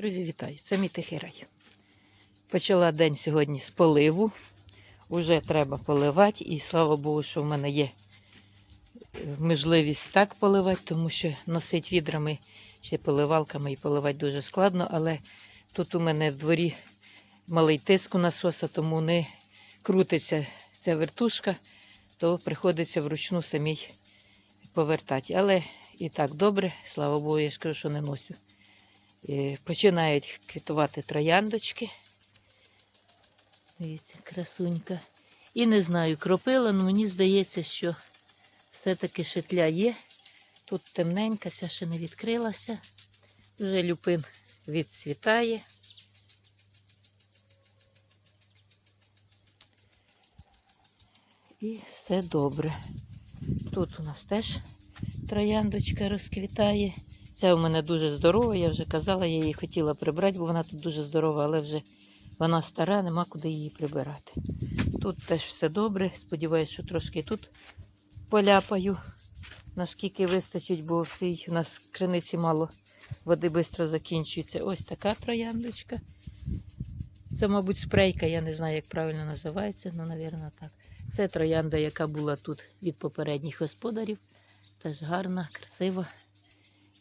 Друзі, вітаю! Це мій тихий рай. Почала день сьогодні з поливу. Уже треба поливати, і слава Богу, що в мене є е, можливість так поливати, тому що носить відрами ще поливалками і поливати дуже складно, але тут у мене в дворі малий тиск у насоса, тому не крутиться ця вертушка, то приходиться вручну самій повертати. Але і так добре, слава Богу, я ж кажу, що не носю. Е, Починають квітувати трояндочки. Дивіться, красунька. І не знаю, кропила, але мені здається, що все-таки шетля є. Тут темненька, ця ще не відкрилася. Вже люпин відцвітає. І все добре. Тут у нас теж трояндочка розквітає. Ця у мене дуже здорова, я вже казала, я її хотіла прибрати, бо вона тут дуже здорова, але вже вона стара, нема куди її прибирати. Тут теж все добре. Сподіваюсь, що трошки тут поляпаю, наскільки вистачить, бо в нас в криниці мало води швидко закінчується. Ось така трояндочка. Це, мабуть, спрейка, я не знаю, як правильно називається, ну, мабуть, так. Це троянда, яка була тут від попередніх господарів. Теж гарна, красива.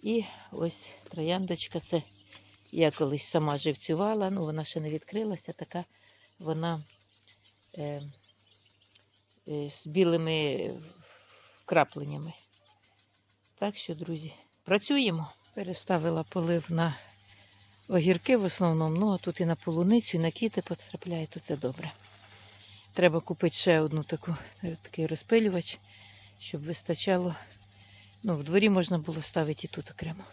І ось трояндочка, це я колись сама живцювала, ну вона ще не відкрилася, така вона е, е, з білими вкрапленнями. Так що, друзі, працюємо. Переставила полив на огірки в основному, ну а тут і на полуницю, і на кіти потрапляє, то це добре. Треба купити ще одну таку, е, такий розпилювач, щоб вистачало. Ну, в дворі можна було ставити і тут окремо.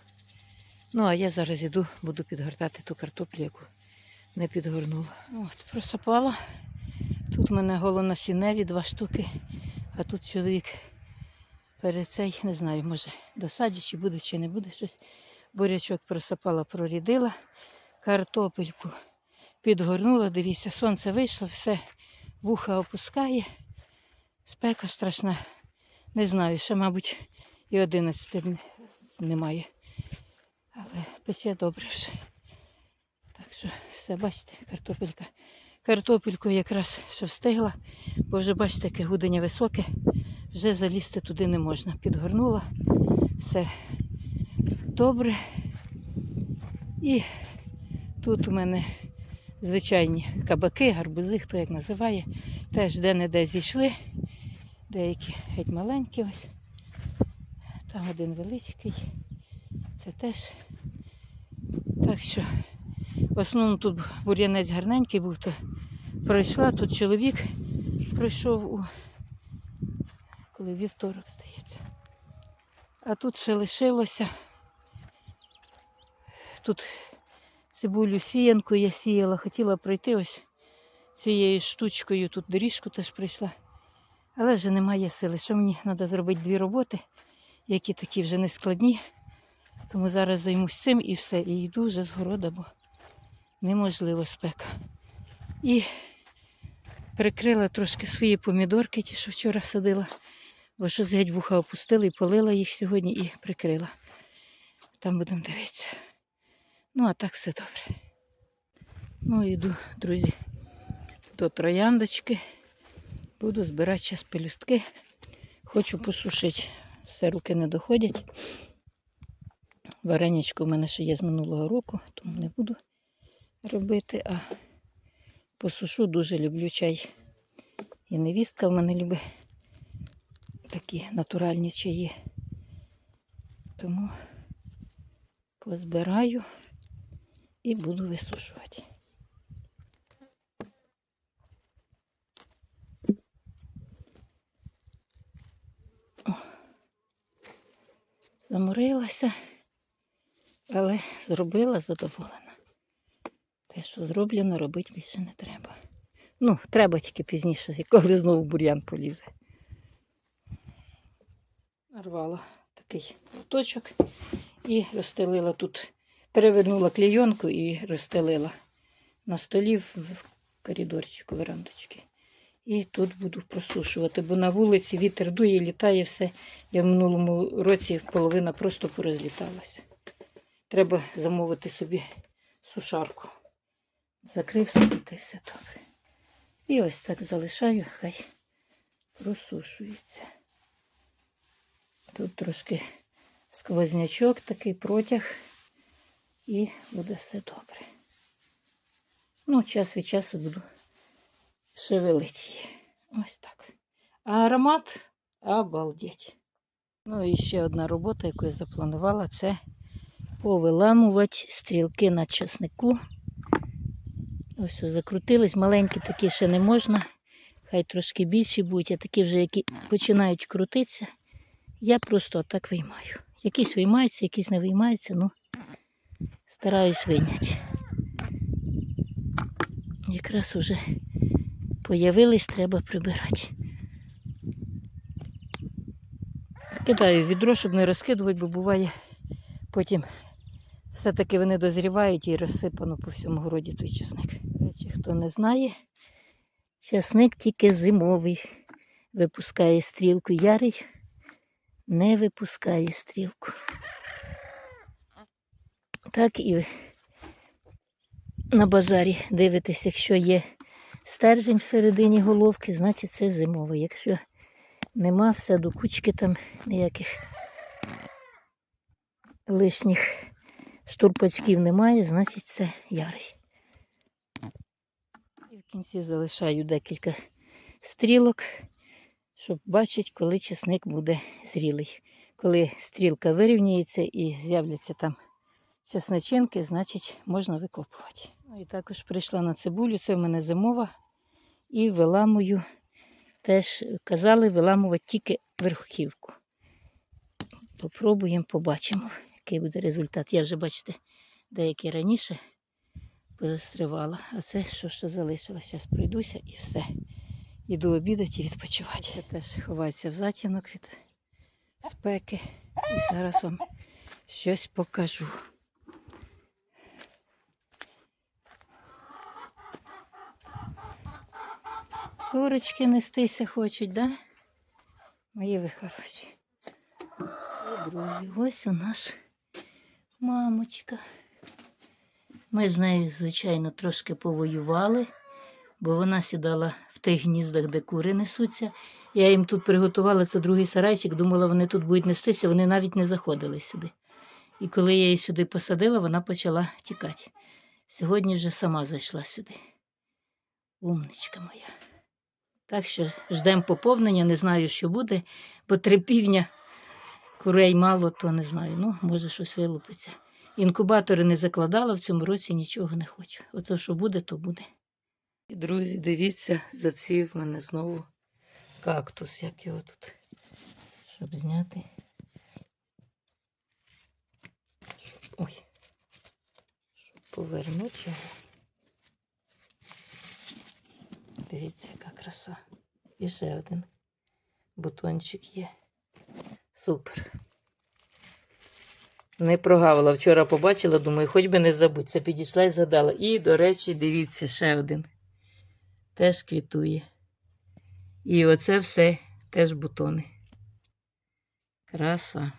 Ну, а я зараз іду, буду підгортати ту картоплю, яку не підгорнула. От, просапала. Тут в мене голонасіневі два штуки, а тут чоловік перед цей, не знаю, може досаджу, чи буде, чи не буде щось. Бурячок просапала, прорідила, картопельку підгорнула, дивіться, сонце вийшло, все вуха опускає. Спека страшна. Не знаю, ще, мабуть, і 11 немає. Але пече добре вже. Так що все, бачите, картопелька. Картопельку якраз що встигла, бо вже бачите, яке гудення високе, вже залізти туди не можна. Підгорнула, все добре. І тут у мене звичайні кабаки, гарбузи, хто як називає, теж де-не-де зійшли. Деякі геть маленькі ось. Там один великий. Це теж. Так що в основному тут бур'янець гарненький був, то пройшла. Тут чоловік пройшов у коли вівторок здається. А тут ще лишилося. Тут цибулю сіянку я сіяла, хотіла пройти ось цією штучкою, тут доріжку теж прийшла. Але вже немає сили. Що мені треба зробити дві роботи, які такі вже не складні. Тому зараз займусь цим і все. І йду вже з города, бо неможливо спека. І прикрила трошки свої помідорки, ті, що вчора садила, бо щось геть вуха опустила і полила їх сьогодні і прикрила. Там будемо дивитися. Ну, а так все добре. Ну, йду, друзі, до трояндочки. Буду збирати зараз пелюстки. Хочу посушити. Все руки не доходять. Вареничко в мене ще є з минулого року, тому не буду робити, а посушу дуже люблю чай. І невістка в мене любить такі натуральні чаї. Тому позбираю і буду висушувати. Заморилася, але зробила задоволена. Те, що зроблено, робити більше не треба. Ну, треба тільки пізніше, коли знову бур'ян полізе. Нарвала такий точок і розстелила тут, перевернула клейонку і розстелила на столі в коридорчику, верандочки. І тут буду просушувати, бо на вулиці вітер дує, літає все. Я в минулому році половина просто порозліталася. Треба замовити собі сушарку. Закрив собі та й все добре. І ось так залишаю, хай просушується. Тут трошки сквознячок, такий протяг, і буде все добре. Ну, час від часу буду шевелити її. Ось так. А аромат обалдеть. Ну і ще одна робота, яку я запланувала, це повиламувати стрілки на часнику. Ось ось закрутились. Маленькі такі ще не можна. Хай трошки більші будуть, а такі вже, які починають крутитися, я просто отак виймаю. Якісь виймаються, якісь не виймаються, ну стараюсь вийняти. Якраз уже появились, треба прибирати. Кидаю відро, щоб не розкидувати, бо буває потім все-таки вони дозрівають і розсипано по всьому городі той чесник. Речі, хто не знає, чесник тільки зимовий випускає стрілку. Ярий не випускає стрілку. Так і на базарі дивитесь, якщо є стержень всередині головки, значить це зимовий. Якщо нема все до кучки там ніяких лишніх штурпачків немає, значить це ярий. І в кінці залишаю декілька стрілок, щоб бачити, коли чесник буде зрілий. Коли стрілка вирівнюється і з'являться там чесночинки, значить можна викопувати. Ну і також прийшла на цибулю, це в мене зимова. І виламую, теж казали, виламувати тільки верхівку. Попробуємо, побачимо, який буде результат. Я вже, бачите, деякі раніше позастривала, а це що ще залишилось. Зараз пройдуся і все. Іду обідати і відпочивати. Це теж ховається в затінок від спеки. І зараз вам щось покажу. Курочки нестися хочуть, да? Мої ви хороші. І, друзі, ось у нас мамочка. Ми з нею, звичайно, трошки повоювали, бо вона сідала в тих гніздах, де кури несуться. Я їм тут приготувала це другий сарайчик, думала, вони тут будуть нестися, вони навіть не заходили сюди. І коли я її сюди посадила, вона почала тікати. Сьогодні вже сама зайшла сюди. Умничка моя. Так що ждемо поповнення, не знаю, що буде, бо три півня курей мало, то не знаю. Ну, може, щось вилупиться. Інкубатори не закладала, в цьому році нічого не хочу. Ото що буде, то буде. Друзі, дивіться, зацвів мене знову кактус, як його тут. Щоб зняти. Ой. Щоб повернути його. Дивіться, яка краса. І ще один бутончик є. Супер. Не прогавила. Вчора побачила, думаю, хоч би не забудь. Це підійшла і згадала. І, до речі, дивіться, ще один. Теж квітує. І оце все теж бутони. Краса.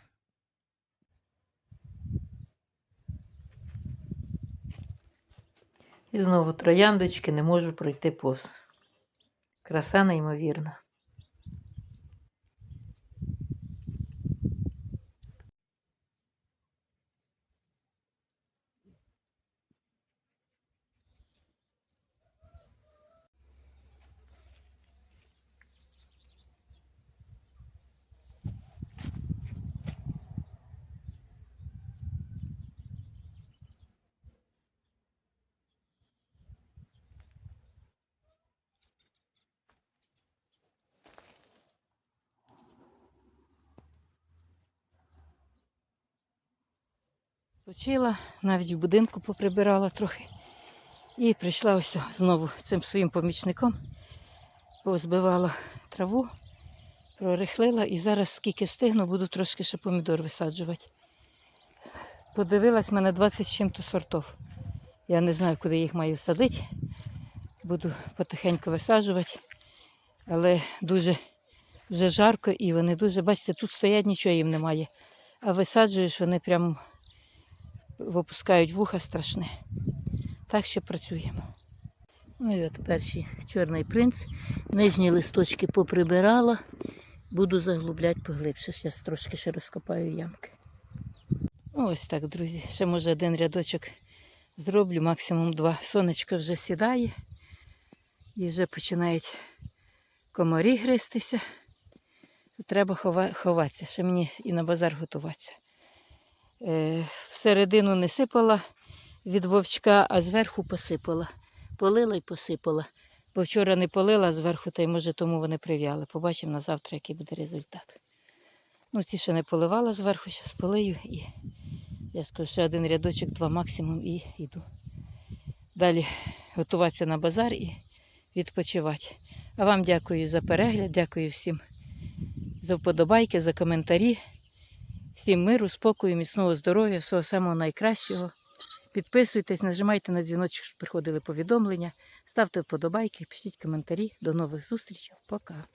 І знову трояндочки не можу пройти повз. Краса неймовірна. Почила, навіть в будинку поприбирала трохи. І прийшла ось знову цим своїм помічником, позбивала траву, прорихлила і зараз, скільки встигну, буду трошки ще помідор висаджувати. Подивилась, мене 20 з чим-то сортів. Я не знаю, куди їх маю садити. Буду потихеньку висаджувати. Але дуже вже жарко і вони дуже, бачите, тут стоять, нічого їм немає. А висаджуєш, вони прям випускають вуха страшне. Так що працюємо. Ну і от перший чорний принц. Нижні листочки поприбирала. Буду заглубляти поглибше. Зараз трошки ще розкопаю ямки. Ось так, друзі. Ще може один рядочок зроблю, максимум два. Сонечко вже сідає і вже починають комарі гристися. Треба ховатися, ще мені і на базар готуватися. Е, всередину не сипала від вовчка, а зверху посипала. Полила і посипала. Бо вчора не полила зверху, та й може тому вони прив'яли. Побачимо на завтра, який буде результат. Ну, ті ще не поливала зверху, зараз полию і я скажу, ще один рядочок, два максимум і йду. Далі готуватися на базар і відпочивати. А вам дякую за перегляд, дякую всім за вподобайки, за коментарі. Всім миру, спокою, міцного здоров'я, всього самого найкращого. Підписуйтесь, нажимайте на дзвіночок, щоб приходили повідомлення. Ставте вподобайки, пишіть коментарі. До нових зустрічей. Пока.